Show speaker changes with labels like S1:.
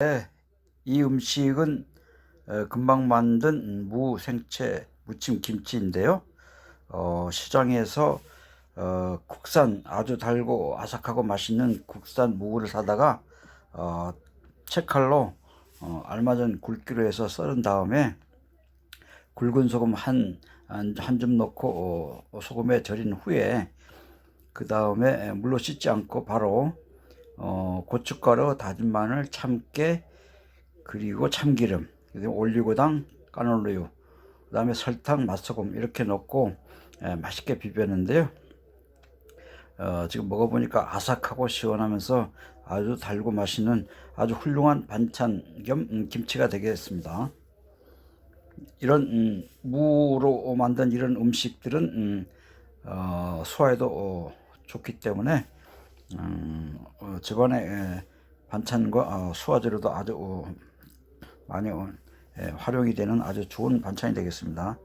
S1: 네, 이 음식은 어, 금방 만든 무 생채 무침 김치인데요. 어, 시장에서 어, 국산 아주 달고 아삭하고 맛있는 국산 무를 사다가 어, 채칼로 어, 전 굵기로 해서 썰은 다음에 굵은 소금 한 한줌 넣고 어, 소금에 절인 후에 그 다음에 물로 씻지 않고 바로 어, 고춧가루, 다진 마늘, 참깨, 그리고 참기름, 올리고당, 까놀루유, 그 다음에 설탕, 맛소금 이렇게 넣고 예, 맛있게 비볐는데요. 어, 지금 먹어보니까 아삭하고 시원하면서 아주 달고 맛있는 아주 훌륭한 반찬 겸 음, 김치가 되겠습니다. 이런 음, 무로 만든 이런 음식들은 음, 어, 소화에도 어, 좋기 때문에 음, 어, 집안의 에, 반찬과 어, 소화재료도 아주 어, 많이 어, 에, 활용이 되는 아주 좋은 반찬이 되겠습니다.